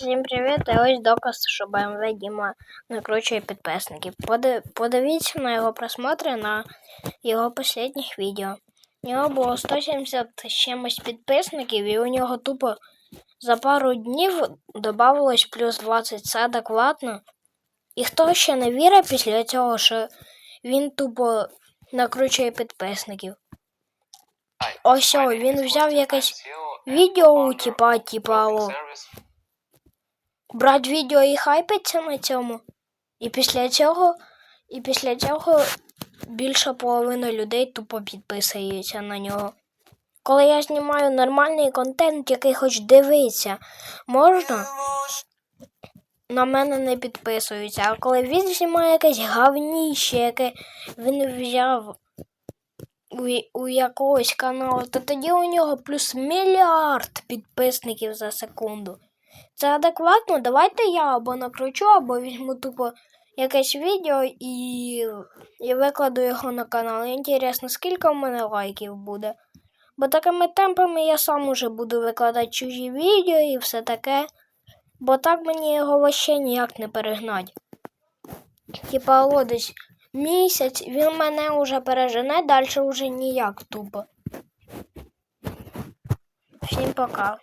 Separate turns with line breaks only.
Всім привіт! І ось доказ, що BMW Діма накручує підписників. Подивіться на його просмотри на його останніх відео. У нього було 170 з чимось підписників, і у нього тупо за пару днів додавалось плюс 20 це адекватно. І хто ще не вірить після цього, що він тупо накручує підписників. Ось він взяв якесь відео, типа, типа, брати відео і хайпиться на цьому. І після цього, і після цього більша половина людей тупо підписується на нього. Коли я знімаю нормальний контент, який хоч дивиться, можна, на мене не підписуються. А коли він знімає якесь гавніще, яке він взяв у, у якогось каналу, то тоді у нього плюс мільярд підписників за секунду. Це адекватно? Давайте я або накручу, або візьму тупо якесь відео і, і викладу його на канал. Інтересно, скільки в мене лайків буде. Бо такими темпами я сам уже буду викладати чужі відео і все таке. Бо так мені його вообще ніяк не перегнать. Типа, алло, десь місяць, він мене вже пережене, далі вже ніяк тупо. Всім пока.